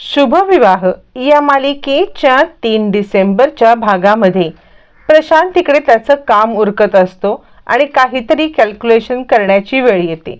शुभविवाह. या मालिकेच्या तीन डिसेंबरच्या भागामध्ये प्रशांत तिकडे त्याचं काम उरकत असतो आणि काहीतरी कॅल्क्युलेशन करण्याची वेळ येते.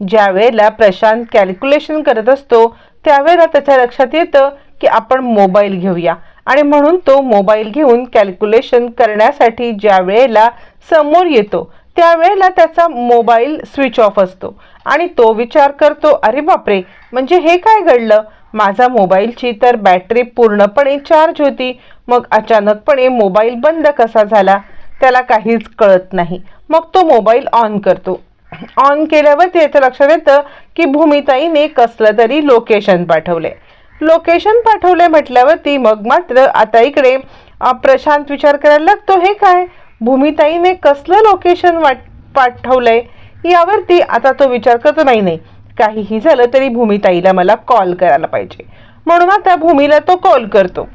ज्या वेळेला प्रशांत कॅल्क्युलेशन करत असतो त्यावेळेला त्याच्या लक्षात येतं की आपण मोबाईल घेऊया. आणि म्हणून तो मोबाईल घेऊन कॅल्क्युलेशन करण्यासाठी ज्या वेळेला समोर येतो त्यावेळेला त्याचा मोबाईल स्विच ऑफ असतो. आणि तो विचार करतो अरे बापरे! म्हणजे हे काय घडलं? माझा मोबाईलची तर बॅटरी पूर्णपणे चार्ज होती. मग अचानकपणे मोबाईल बंद कसा झाला? त्याला काहीच कळत नाही. मग तो मोबाईल ऑन करतो. ऑन केल्यावर त्याचं लक्षात येतं की भूमिताईने कसलं तरी लोकेशन पाठवले. लोकेशन पाठवले म्हटल्यावरती मग मात्र आता इकडे प्रशांत विचार करायला लागतो हे काय? भूमिताईने कसलं लोकेशन वाट पाठवलंय? यावरती आता तो विचार करतो नाही नाही. काहीही झालं तरी भूमिताईला मला कॉल करायला पाहिजे. म्हणून आता भूमीला तो कॉल करतो.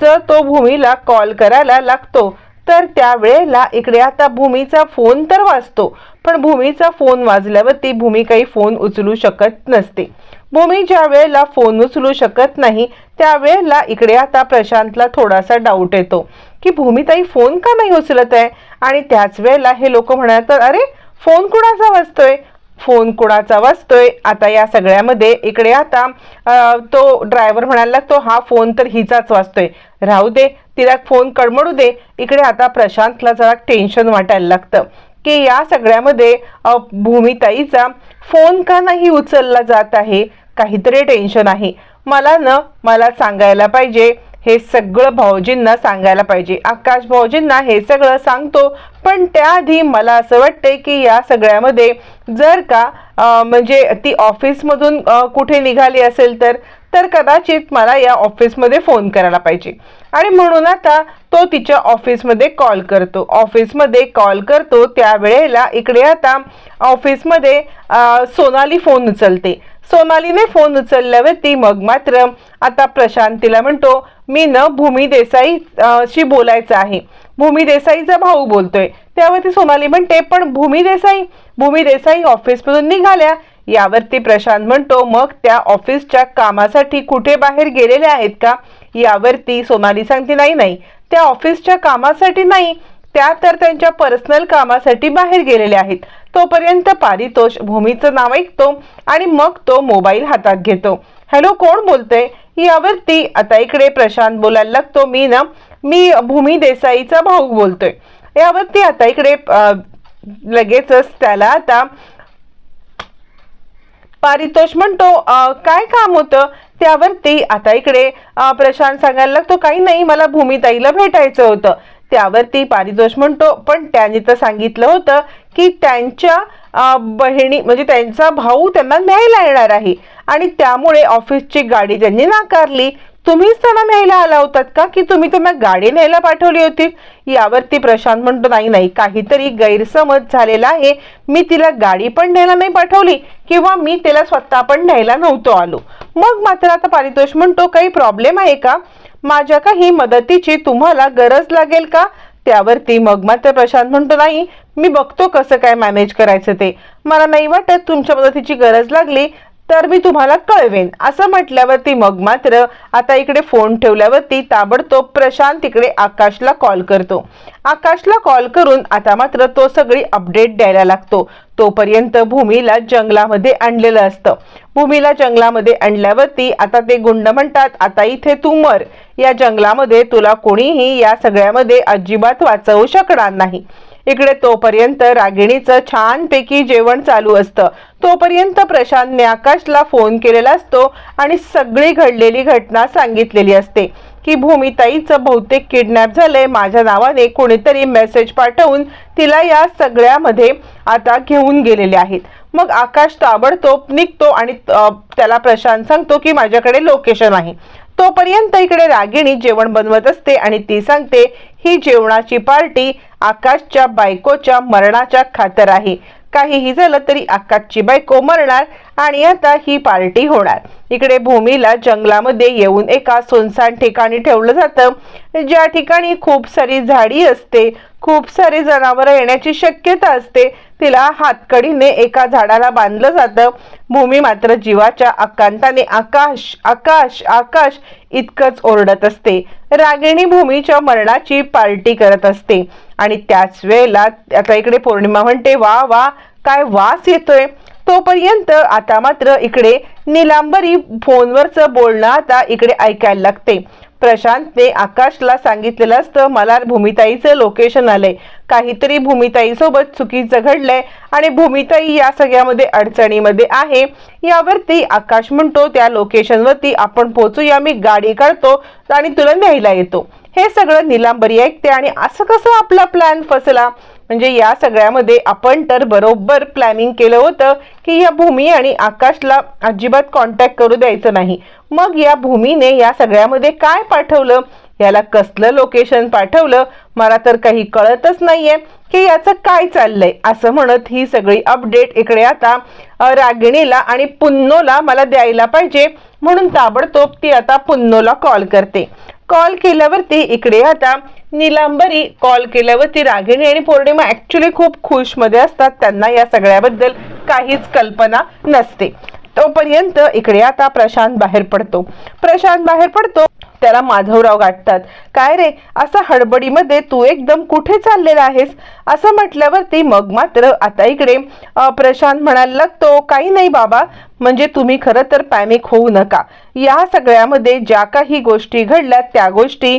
जर तो भूमीला कॉल करायला लागतो तर त्यावेळेला इकडे आता भूमीचा फोन तर वाजतो पण भूमीचा फोन वाजल्यावरती भूमी काही फोन उचलू शकत नसते. भूमी ज्या वेळेला फोन उचलू शकत नाही त्यावेळेला इकडे आता प्रशांतला थोडासा डाऊट येतो की भूमिताई फोन का नाही उचलत आहे? आणि त्याच वेळेला हे लोक म्हणतात अरे फोन कुणाचा वाजतोय? फोन कोणाचा वाजतोय? आता या सगळ्यामध्ये इकडे आता तो ड्रायव्हर म्हणायला लागतो हा फोन तर हिचाच वाजतोय. राहू दे तिला फोन कडमडू दे. इकडे आता प्रशांतला जरा टेन्शन वाटायला लागतं. की या सगळ्यामध्ये भूमिताईचा फोन का नाही उचलला जात आहे? काहीतरी टेन्शन आहे. मला न मला सांगायला पाहिजे हे सगळं भाऊजींना सांगायला पाहिजे. आकाश भाऊजींना हे सगळं सांगतो. पण त्याआधी मला असं वाटतंय की या सगळ्यामध्ये जर का म्हणजे ती ऑफिसमधून कुठे निघाली असेल तर तर कदाचित मला या ऑफिसमध्ये फोन करायला पाहिजे. आणि म्हणून आता तो तिच्या ऑफिसमध्ये कॉल करतो. ऑफिसमध्ये कॉल करतो त्यावेळेला इकडे आता ऑफिसमध्ये सोनाली फोन उचलते. सोनालीने फोन उचलल्यावरती मग मात्र आता प्रशांत तिला म्हणतो मी न भूमी देसाई शी बोलायचं आहे. भूमी देसाईचा भाऊ बोलतोय. त्यावरती सोनाली म्हणते पण भूमी देसाई भूमी देसाई ऑफिसमधून निघाल्या. यावरती प्रशांत म्हणतो मग त्या ऑफिसच्या कामासाठी कुठे बाहेर गेलेल्या आहेत का? यावरती सोनाली सांगते नाही नाही. त्या ऑफिसच्या कामासाठी नाही. त्या तर त्यांच्या पर्सनल कामासाठी बाहेर गेलेल्या आहेत. तोपर्यंत पारितोष भूमीचं नाव ऐकतो आणि मग तो मोबाईल हातात घेतो. हॅलो कोण बोलतंय? यावरती आता इकडे प्रशांत बोलायला लागतो. मी ना मी भूमी देसाईचा भाऊ बोलतोय. यावरती आता इकडे लगेचच त्याला आता पारितोष म्हणतो. काय काम होतं? त्यावरती आता इकडे प्रशांत सांगायला लागतो काही नाही मला भूमिताईला भेटायचं होतं. त्यावरती पारितोष म्हणतो. पण त्यांनी तर सांगितलं होतं की त्यांच्या बहिणी म्हणजे त्यांचा भाऊ त्यांना न्यायला येणार आहे. आणि त्यामुळे ऑफिसची गाडी त्यांनी नाकारली तुम्हीच त्यांना न्यायला आला होतात का? की तुम्ही त्यांना गाडी न्यायला पाठवली होती? यावरती प्रशांत म्हणतो नाही नाही काहीतरी गैरसमज झालेला आहे. मी तिला गाडी पण न्यायला नाही पाठवली किंवा मी तिला स्वतः पण न्यायला नव्हतो आलो. मग मात्र आता पारितोष म्हणतो काही प्रॉब्लेम आहे का? माझ्या काही मदतीची तुम्हाला गरज लागेल का? त्यावरती मग मात्र प्रशांत म्हणतो नाही मी बघतो कसं काय मॅनेज करायचं ते. मला नाही वाटत तुमच्या मदतीची गरज लागली तर मी तुम्हाला कळवेन. असं म्हटल्यावरती मग मात्र आता इकडे फोन ठेवल्यावरती ताबडतोब प्रशांत इकडे आकाशला कॉल करतो. आकाशला कॉल करून आता मात्र तो सगळी अपडेट द्यायला लागतो. तोपर्यंत भूमीला जंगलामध्ये आणलेलं असतं. भूमीला जंगलामध्ये आणल्यावरती आता ते गुंड म्हणतात आता इथे तू मर. या जंगलामध्ये तुला कोणीही या सगळ्यामध्ये अजिबात वाचवू शकणार नाही. इकडे तोपर्यंत रागिणीचं छानपैकी जेवण चालू असतं. तोपर्यंत प्रशांतने आकाशला फोन केलेला असतो आणि सगळी घडलेली घटना सांगितलेली असते. की भूमिताईचं बहुतेक किडनॅप झालंय माझ्या नावाने कोणीतरी मेसेज पाठवून तिला या सगळ्यामध्ये आता घेऊन गेलेले आहेत. मग आकाश ताबडतोब निघतो आणि त्याला प्रशांत सांगतो की माझ्याकडे लोकेशन आहे. तोपर्यंत इकडे रागिणी जेवण बनवत असते आणि ती सांगते ही जेवणाची पार्टी आकाशच्या बायकोच्या मरणाच्या खातर आहे काहीही झालं तरी आकाशची बायको मरणार आणि आता ही पार्टी होणार. इकडे भूमीला जंगलामध्ये येऊन एका सुनसान ठिकाणी ठेवलं जातं. ज्या ठिकाणी खूप सारी झाडी असते खूप सारे जनावरं येण्याची शक्यता असते तिला हातकडीने एका झाडाला बांधलं जातं. भूमी मात्र जीवाच्या आकांताने आकाश आकाश आकाश इतकंच ओरडत असते. रागिणी भूमीच्या मरणाची पार्टी करत असते. आणि त्याच वेळेला आता इकडे पौर्णिमा म्हणते वा वा काय वास येतोय. तोपर्यंत आता मात्र इकडे निलांबरी फोनवरचं बोलणं आता इकडे ऐकायला लागते. प्रशांतने आकाशला सांगितलेलं असतं मला भूमिताईचं लोकेशन आलंय. काहीतरी भूमिताईसोबत चुकीचं घडलंय आणि भूमिताई या सगळ्यामध्ये अडचणीमध्ये आहे. यावरती आकाश म्हणतो त्या लोकेशनवरती आपण पोहोचूया मी गाडी काढतो आणि तुला न्यायला येतो. हे सगळं निलांबरी ऐकते आणि असं कसं आपला प्लॅन फसला? म्हणजे या सगळ्यामध्ये आपण तर बरोबर प्लॅनिंग केलं होतं की या भूमी आणि आकाशला अजिबात कॉन्टॅक्ट करू द्यायचं नाही. मग या भूमीने या सगळ्यामध्ये काय पाठवलं? याला कसलं लोकेशन पाठवलं? मला तर काही कळतच नाहीये की याचं काय चाललंय असं म्हणत ही सगळी अपडेट इकडे आता रागिणीला आणि पुन्नोला मला द्यायला पाहिजे. म्हणून ताबडतोब ती आता पुन्नोला कॉल करते. कॉल केल्यावरती इकडे आता निलांबरी कॉल केल्यावरती रागिणी आणि पौर्णिमा ऍक्च्युली खूप खुशमध्ये असतात. त्यांना या सगळ्याबद्दल काहीच कल्पना नसते. तोपर्यंत इकडे आता प्रशांत बाहेर पडतो. प्रशांत बाहेर पडतो त्याला माधवराव गाठतात. काय रे असं हडबडीमध्ये तू एकदम कुठे चाललेला आहेस? असं म्हटल्यावरती मग मात्र आता इकडे प्रशांत म्हणायला लागतो काही नाही बाबा म्हणजे तुम्ही खरं तर पॅनिक होऊ नका. या सगळ्यामध्ये ज्या काही गोष्टी घडल्या त्या गोष्टी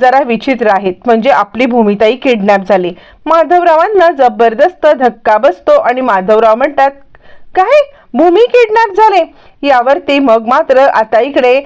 जरा विचित्र आहेत. म्हणजे आपली भूमिताई किडनॅप झाली. माधवरावांना जबरदस्त धक्का बसतो आणि माधवराव म्हणतात काय? भूमी किडनॅप झाले. यावरती मग मात्र आता इकडे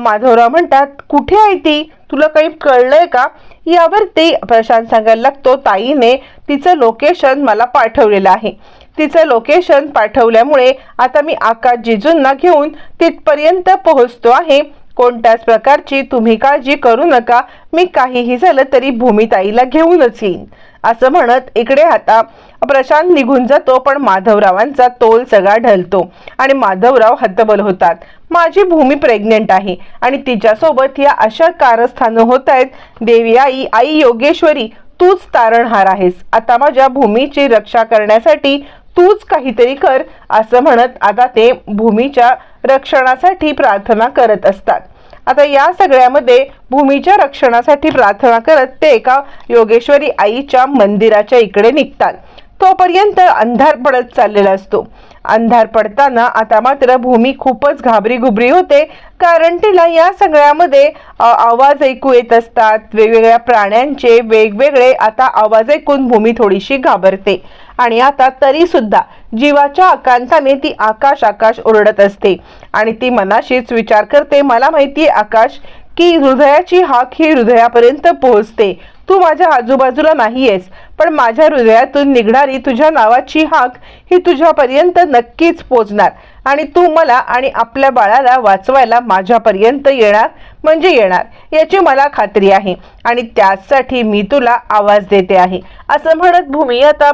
माधवराव म्हणतात कुठे आहे ती? तुला काही कळलंय का? यावरती प्रशांत सांगायला लागतो ताईने तिचं लोकेशन मला पाठवलेलं आहे. तिचं लोकेशन पाठवल्यामुळे आता मी आकाश जिजूंना घेऊन तिथपर्यंत पोहोचतो आहे. कोणत्याच प्रकारची तुम्ही काळजी करू नका. मी काहीही झालं तरी भूमिताईला घेऊनच येईन. असं म्हणत इकडे आता प्रशांत निघून जातो पण माधवरावांचा तोल सगळा ढलतो आणि माधवराव हतबल होतात. माझी भूमी प्रेग्नेंट आहे आणि तिच्यासोबत या अशा कारस्थानं होत आहेत देवी आई आई योगेश्वरी तूच तारणहार आहेस. आता माझ्या भूमीची रक्षा करण्यासाठी तूच काहीतरी कर असं म्हणत आता ते भूमीच्या रक्षणासाठी प्रार्थना करत असतात. आता या सगळ्यामध्ये भूमीच्या रक्षणासाठी प्रार्थना करत ते एका योगेश्वरी आईच्या मंदिराच्या इकडे निघतात. तोपर्यंत अंधार पडत चाललेला असतो. अंधार पडताना आता मात्र भूमी खूपच घाबरी घुबरी होते. कारण तिला या सगळ्यामध्ये आवाज ऐकू येत असतात. वेगवेगळ्या प्राण्यांचे वेगवेगळे आता आवाज ऐकून भूमी थोडीशी घाबरते. आणि आता तरी सुद्धा जीवाच्या आकांताने ती आकाश आकाश ओरडत असते. आणि ती मनाशीच विचार करते. मला माहिती आकाश की हृदयाची हाक ही हृदयापर्यंत पोहोचते. तू माझ्या आजूबाजूला नाहीयेस पण माझ्या हृदयातून निघणारी तुझ्या नावाची हाक ही तुझ्यापर्यंत नक्कीच पोचणार. आणि तू मला आणि आपल्या बाळाला वाचवायला माझ्यापर्यंत येणार म्हणजे येणार याची मला खात्री आहे. आणि त्यासाठी मी तुला आवाज देते आहे. असं म्हणत भूमी आता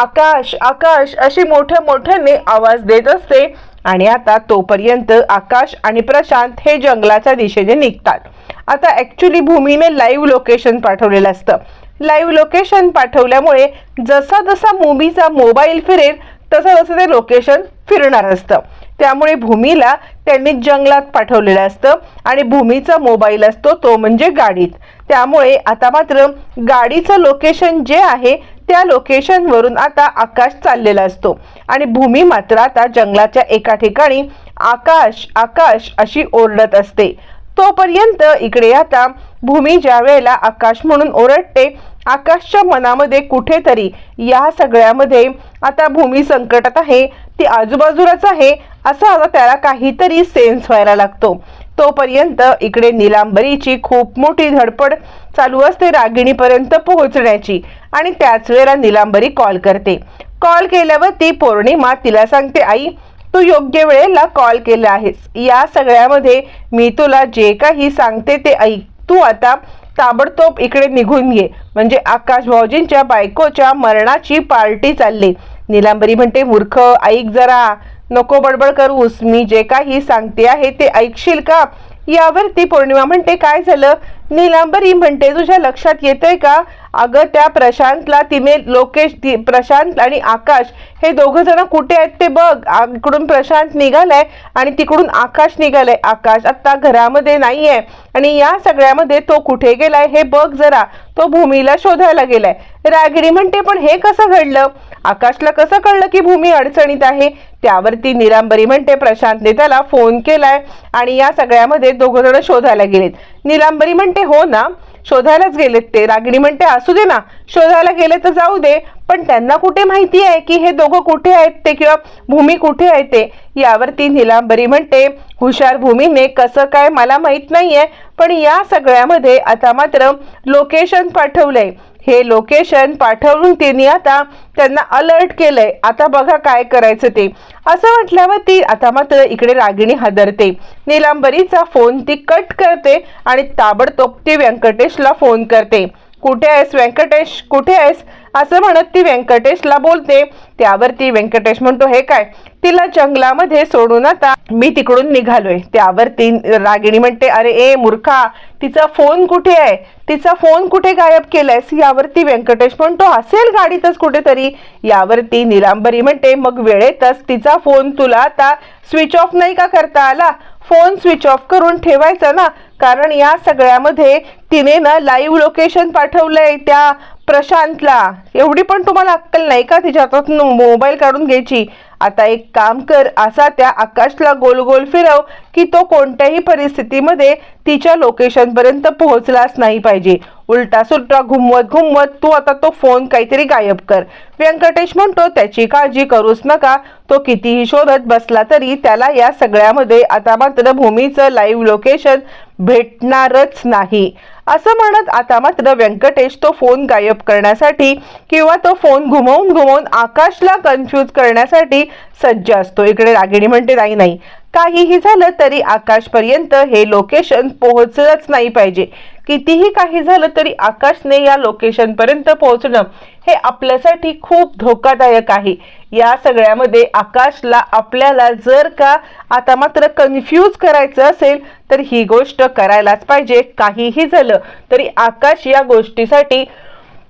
आकाश आकाश अशी मोठ्या मोठ्याने आवाज देत असते. आणि आता तोपर्यंत आकाश आणि प्रशांत हे जंगलाच्या दिशेने निघतात. आता ॲक्च्युली भूमीने लाईव्ह लोकेशन पाठवलेलं असतं. लाईव्ह लोकेशन पाठवल्यामुळे जसा जसा मूवीचा मोबाईल फिरेल तसं तसं ते लोकेशन फिरणार असतं. त्यामुळे भूमीला त्यांनी जंगलात पाठवलेलं असतं आणि भूमीचा मोबाईल असतो तो म्हणजे गाडीत. त्यामुळे आता मात्र गाडीचं लोकेशन जे आहे त्या लोकेशनवरून आता आकाश चाललेला असतो. आणि भूमी मात्र आता जंगलाच्या एका ठिकाणी आकाश आकाश अशी ओरडत असते. तोपर्यंत इकडे आता भूमी ज्या वेळेला आकाश म्हणून ओरडते आकाशच्या मनामध्ये कुठेतरी या सगळ्यामध्ये आता भूमी संकटात आहे ती आजूबाजूलाच आहे असं आता त्याला काहीतरी सेन्स व्हायला लागतो. तोपर्यंत इकडे निलांबरीची खूप मोठी धडपड चालू असते रागिणीपर्यंत पोहोचण्याची. आणि त्याच वेळेला निलांबरी कॉल करते. कॉल केल्यावर ती पौर्णिमा तिला सांगते आई तू योग्य वेळेला कॉल केला आहेस. या सगळ्यामध्ये मी तुला जे काही सांगते ते ऐक. तू आता ताबडतोब इकडे निघून ये. म्हणजे आकाश भाऊजींच्या बायकोच्या मरणाची पार्टी चालली. निलांबरी म्हणते मूर्ख ऐक जरा. नको बडबड करूस. मी जे काही सांगते आहे ते ऐकशील का? यावरती पौर्णिमा म्हणते काय झालं? निलांबरी म्हणते तुझ्या लक्षात येतंय का? अगं त्या प्रशांतला तिने लोकेश ती प्रशांत आणि आकाश हे दोघं जण कुठे आहेत ते बघ. इकडून प्रशांत निघालाय आणि तिकडून आकाश निघालाय. आकाश आत्ता घरामध्ये नाहीये आणि या सगळ्यामध्ये तो कुठे गेलाय हे बघ जरा. तो भूमीला शोधायला गेलाय. रागिणी म्हणते पण हे कसं घडलं? आकाशला कसं कळलं की भूमी अडचणीत आहे? त्यावरती निलांबरी म्हणते प्रशांतने त्याला फोन केलाय आणि या सगळ्यामध्ये दोघं जण शोधायला गेलेत. निलांबरी म्हणते हो ना शोधायलाच गेलेत ते. रागिणी म्हणते असू दे ना शोधायला गेले तर जाऊ दे पण त्यांना कुठे माहिती आहे की हे दोघं कुठे आहेत ते किंवा भूमी कुठे आहे ते? यावरती निलांबरी म्हणते हुशार भूमीने कसं काय मला माहीत नाहीये पण या सगळ्यामध्ये आता मात्र लोकेशन पाठवलंय. हे लोकेशन पाठवून तिने आता त्यांना अलर्ट केलंय. आता बघा काय करायचं ते. असं म्हटल्यावर ती आता मात्र इकडे रागिणी हादरते. निलांबरीचा फोन ती कट करते आणि ताबडतोब ती व्यंकटेशला फोन करते. कुठे आहेस व्यंकटेश? कुठे आहेस? असं म्हणत ती व्यंकटेशला बोलते. त्यावरती व्यंकटेश म्हणतो हे काय? तिला जंगलामध्ये सोडून आता मी तिकडून निघालोय. त्यावरती रागिणी म्हणते अरे ए मूर्खा तिचा फोन कुठे आहे? तिचा फोन कुठे गायब केलायस? यावरती व्यंकटेश म्हणतो असेल गाडीतच कुठेतरी. यावरती निलांबरी म्हणते मग वेळेतच तिचा फोन तुला आता स्विच ऑफ नाही का करता आला? फोन स्विच ऑफ करून ठेवायचा ना? कारण या सगळ्यामध्ये तिने ना लाईव्ह लोकेशन पाठवलंय त्या प्रशांतला. एवढी पण तुम्हाला अक्कल नाही का तिच्या हातातून मोबाईल काढून घ्यायची? आता एक काम कर असा त्या आकाशला गोल गोल फिरव की तो कोणत्याही परिस्थितीमध्ये तिच्या लोकेशनपर्यंत पोहोचलाच नाही पाहिजे. उलटा सुलटा घुमवत घुमवत तू आता तो फोन काहीतरी गायब कर. व्यंकटेश म्हणतो त्याची काळजी करूच नका. तो कितीही शोधत बसला तरी त्याला या सगळ्यामध्ये आता मात्र भूमीचं लाईव्ह लोकेशन भेटणारच नाही. असं म्हणत आता मात्र व्यंकटेश तो फोन गायब करण्यासाठी किंवा तो फोन घुमवून घुमवून आकाशला कन्फ्यूज करण्यासाठी सज्ज असतो. इकडे रागिणी म्हणते नाही नाही. काहीही झालं तरी आकाशपर्यंत हे लोकेशन पोहोचलंच नाही पाहिजे. कितीही काही झालं तरी आकाशने या लोकेशन पर्यंत पोहोचणं हे आपल्यासाठी खूप धोकादायक आहे. या सगळ्यामध्ये आकाशला आपल्याला जर का आता मात्र कन्फ्यूज करायचं असेल तर ही गोष्ट करायलाच पाहिजे. काहीही झालं तरी आकाश या गोष्टीसाठी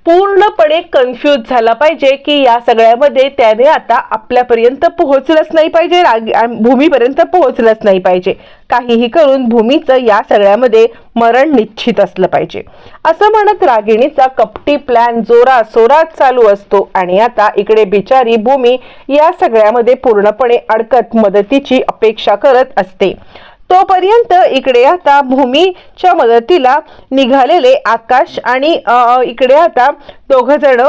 पूर्णपणे कन्फ्यूज झाला पाहिजे की या सगळ्यामध्ये त्याने आता आपल्यापर्यंत पोहोचलंच नाही पाहिजे राग- भूमीपर्यंत पोहोचलंच नाही पाहिजे. काहीही करून भूमीचं या सगळ्यामध्ये मरण निश्चित असलं पाहिजे. असं म्हणत रागिणीचा कपटी प्लॅन जोरा सोरात चालू असतो आणि आता इकडे बिचारी भूमी या सगळ्यामध्ये पूर्णपणे अडकत मदतीची अपेक्षा करत असते. तोपर्यंत इकडे आता भूमीच्या मदतीला निघालेले आकाश आणि इकडे आता दोघ जण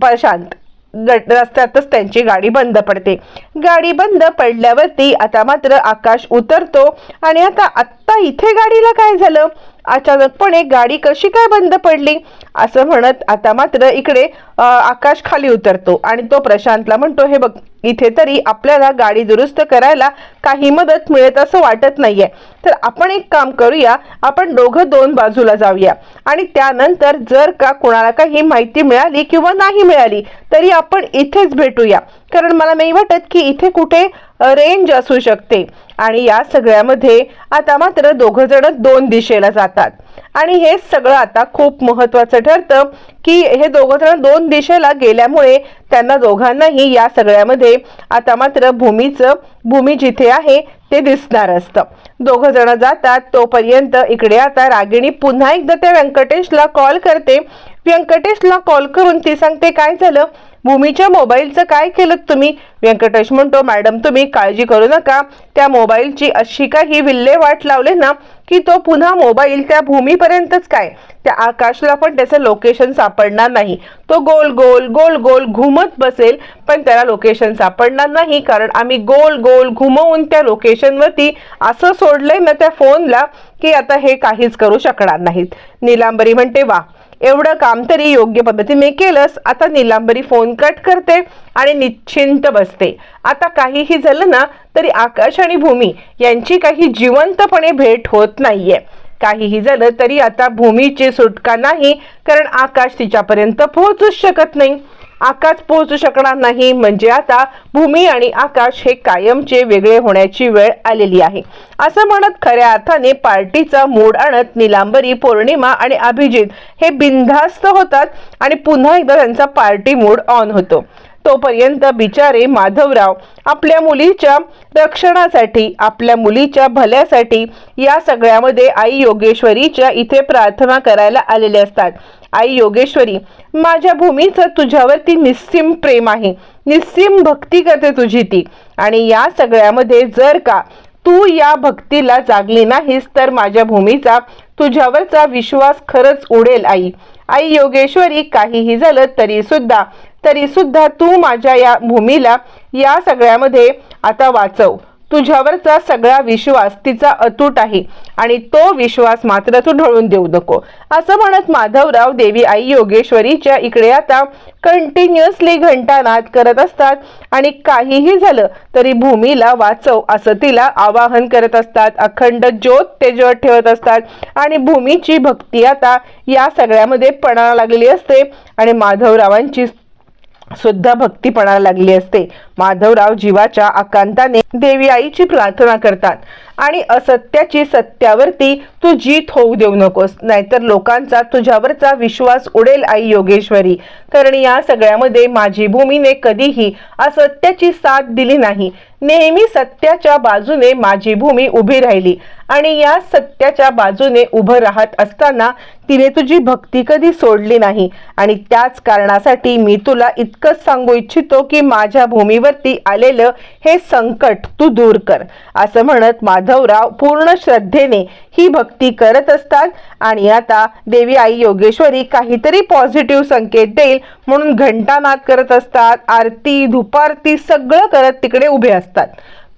प्रशांत. रस्त्यातच त्यांची गाडी बंद पडते. गाडी बंद पडल्यावरती आता मात्र आकाश उतरतो आणि आता आत्ता इथे गाडीला काय झालं? अचानकपणे गाडी कशी काय बंद पडली? असं म्हणत आता मात्र इकडे आकाश खाली उतरतो आणि तो प्रशांतला म्हणतो हे बघ इथे तरी आपल्याला गाडी दुरुस्त करायला काही मदत मिळत असं वाटत नाहीये. तर आपण एक काम करूया आपण दोघं दोन बाजूला जाऊया. आणि त्यानंतर जर का कोणाला काही माहिती मिळाली किंवा नाही मिळाली तरी आपण इथेच भेटूया. कारण मला नाही वाटत की इथे कुठे रेंज असू शकते. आणि या सगळ्यामध्ये आता मात्र दोघं जण दोन दिशेला जातात. आणि हे सगळं आता खूप महत्वाचं ठरतं की हे दोघं जण दोन दिशेला गेल्यामुळे त्यांना दोघांनाही या सगळ्यामध्ये आता मात्र भूमीचं भूमी जिथे आहे ते दिसणार असतं. दोघं जण जातात तोपर्यंत इकडे आता रागिणी पुन्हा एकदा त्या व्यंकटेशला कॉल करते. व्यंकटेशला कॉल करून ती सांगते काय झालं? भूमीच्या मोबाईलचं काय केलं तुम्ही? व्यंकटेश म्हणतो मॅडम तुम्ही काळजी करू नका. त्या मोबाईलची अशी काही विल्हेवाट लावले ना की तो पुन्हा मोबाईल त्या भूमीपर्यंतच काय? त्या आकाशला पण त्याचं लोकेशन सापडणार नाही. तो गोल गोल गोल गोल घुमत बसेल पण त्याला लोकेशन सापडणार नाही कारण आम्ही गोल गोल घुमवून त्या लोकेशनवरती असं सोडलंय ना त्या फोनला की आता हे काहीच करू शकणार नाहीत. निलांबरी म्हणते वा एवढं काम तरी योग्य पद्धतीने केलंस. आता निलांबरी फोन कट करते आणि निश्चिंत बसते. आता काहीही झालं ना तरी आकाश आणि भूमी यांची काही जिवंतपणे भेट होत नाहीये. काहीही झालं तरी आता भूमीची सुटका नाही कारण आकाश तिच्यापर्यंत पोहोचूच शकत नाही. आकाश पोहोचू शकणार नाही. म्हणजे आता भूमी आणि आकाश हे कायमचे वेगळे होण्याची वेळ आलेली आहे. असं म्हणत खऱ्या अर्थाने पार्टीचा मूड आणत निलांबरी पौर्णिमा आणि अभिजित हे बिनधास्त होतात आणि पुन्हा एकदा त्यांचा पार्टी मूड ऑन होतो. तोपर्यंत बिचारे माधवराव आपल्या मुलीच्या रक्षणासाठी आपल्या मुलीच्या भल्यासाठी या सगळ्यामध्ये आई योगेश्वरीच्या इथे प्रार्थना करायला आलेले असतात. आई योगेश्वरी माझ्या भूमीचं तुझ्यावरती निस्सीम प्रेम आहे. निस्सीम भक्ती करते तुझी ती. आणि या सगळ्यामध्ये जर का तू या भक्तीला जागली नाहीस तर माझ्या भूमीचा तुझ्यावरचा विश्वास खरंच उडेल आई. आई योगेश्वरी काहीही झालं तरी सुद्धा तरी सुद्धा तू माझ्या या भूमीला या सगळ्यामध्ये आता वाचव. तुझ्यावरचा सगळा विश्वास तिचा अतूट आहे आणि तो विश्वास मात्र तू ढळून देऊ नको. असं म्हणत माधवराव देवी आई योगेश्वरीच्या इकडे आता कंटिन्युअसली घंटानाद करत असतात आणि काहीही झालं तरी भूमीला वाचव असं तिला आवाहन करत असतात. अखंड ज्योत तेजवत ठेवत असतात आणि भूमीची भक्ती आता या सगळ्यामध्ये पणाला लागलेली असते आणि माधवरावांची सुद्धा भक्ती पणाला लागली असते. माधवराव जीवाच्या आकांताने देवी आईची प्रार्थना करतात. आणि असत्याची सत्यावरती तू जीत होऊ देऊ नकोस नाहीतर लोकांचा तुझ्यावरचा विश्वास उडेल आई योगेश्वरी. कारण या सगळ्यामध्ये माझी भूमीने कधीही असत्याची साथ दिली नाही. नेहमी सत्याच्या बाजूने माझी भूमी उभी राहिली. आणि या सत्याच्या बाजूने उभं राहत असताना तिने तुझी भक्ती कधी सोडली नाही. आणि त्याच कारणासाठी मी तुला इतकंच सांगू इच्छितो की माझ्या भूमीवर भूमीवरती आलेलं हे संकट तू दूर कर. असं म्हणत माधवराव पूर्ण श्रद्धेने ही भक्ती करत असतात. आणि आता देवी आई योगेश्वरी काहीतरी पॉझिटिव्ह संकेत देईल म्हणून घंटानाद करत असतात. आरती धुपारती सगळं करत तिकडे उभे असतात.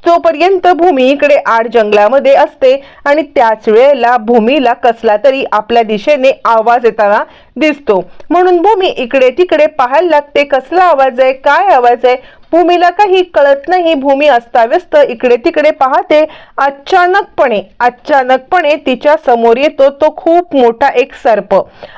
तोपर्यंत भूमी इकडे आड जंगलामध्ये असते आणि त्याच वेळेला भूमीला कसला तरी आपल्या दिशेने आवाज येताना दिसतो. म्हणून भूमी इकडे तिकडे पाहायला लागते कसला आवाज आहे काय आवाज आहे भूमीला काही कळत नाही. भूमी अस्ताव्यस्त इकडे तिकडे पाहते अचानकपणे अचानकपणे तिच्या समोर येतो तो खूप मोठा एक सर्प.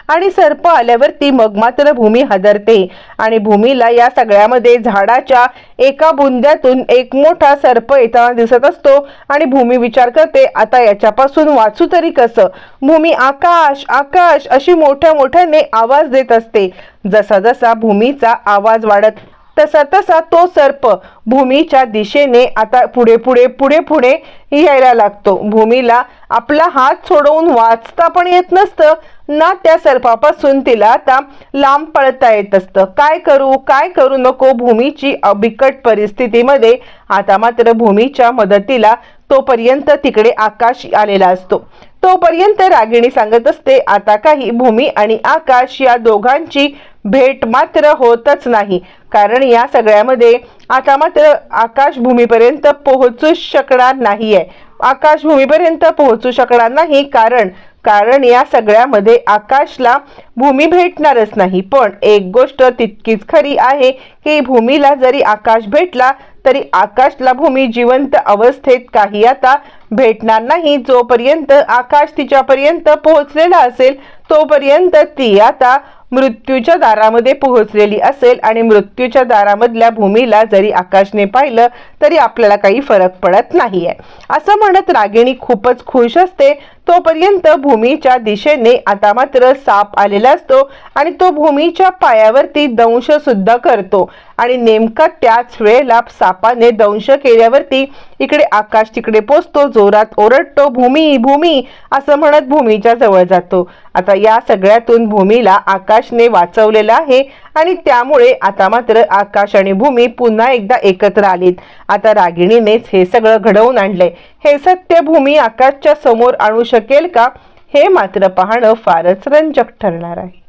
आणि सर्प आल्यावरती मग मात्र भूमी हादरते. आणि भूमीला या सगळ्यामध्ये झाडाच्या एका बुंद्यातून एक मोठा सर्प येताना दिसत असतो. आणि भूमी विचार करते आता याच्यापासून वाचू तरी कसं? भूमी आकाश आकाश अशी मोठ्या मोठ्याने आवाज देत असते. जसा जसा भूमीचा आवाज वाढत तसा तसा तो सर्प भूमीच्या दिशेने आता पुढे पुढे पुढे पुढे यायला लागतो. भूमीला आपला हात सोडवून वाचता पण येत नसतं. ना त्या सर्पापासून तिला आता लांब पळता येत असतं. काय करू काय करू नको भूमीची अबिकट परिस्थितीमध्ये आता मात्र भूमीच्या मदतीला तोपर्यंत तिकडे आकाश आलेला असतो. तोपर्यंत रागिणी सांगत असते आता काही भूमी आणि आकाश या दोघांची भेट मात्र होतच नाही. कारण या सगळ्यामध्ये आता मात्र आकाश भूमीपर्यंत पोहोचूच शकणार नाहीये. आकाश भूमीपर्यंत पोहोचू शकणार नाही कारण कारण या सगळ्यामध्ये आकाशला भूमी भेटणारच नाही. पण एक गोष्ट तितकीच खरी आहे की भूमीला जरी आकाश भेटला तरी आकाशला भूमी जिवंत अवस्थेत काही आता भेटणार नाही. जोपर्यंत आकाश तिच्यापर्यंत पोहोचलेला असेल तोपर्यंत ती आता मृत्यूच्या दारामध्ये पोहोचलेली असेल आणि मृत्यूच्या दारामधल्या भूमीला जरी आकाशने पाहिलं तरी आपल्याला काही फरक पडत नाही आहे असं म्हणत रागिणी खूपच खुश असते. तोपर्यंत भूमीच्या दिशेने आता मात्र साप आलेला असतो आणि तो भूमीच्या पायावरती दंश सुद्धा करतो. आणि नेमका त्याच वेळेला सापाने दंश केल्यावरती इकडे आकाश तिकडे पोचतो जोरात ओरडतो भूमी भूमी असं म्हणत भूमीच्या जवळ जातो. आता या सगळ्यातून भूमीला आकाशने वाचवलेलं आहे आणि त्यामुळे आता मात्र आकाश आणि भूमी पुन्हा एकदा एकत्र आलीत. आता रागिणीनेच हे सगळं घडवून आणलंय. हे सत्य भूमी आकाशच्या समोर आणू शकेल का? हे मात्र पाहणं फारच रंजक ठरणार आहे.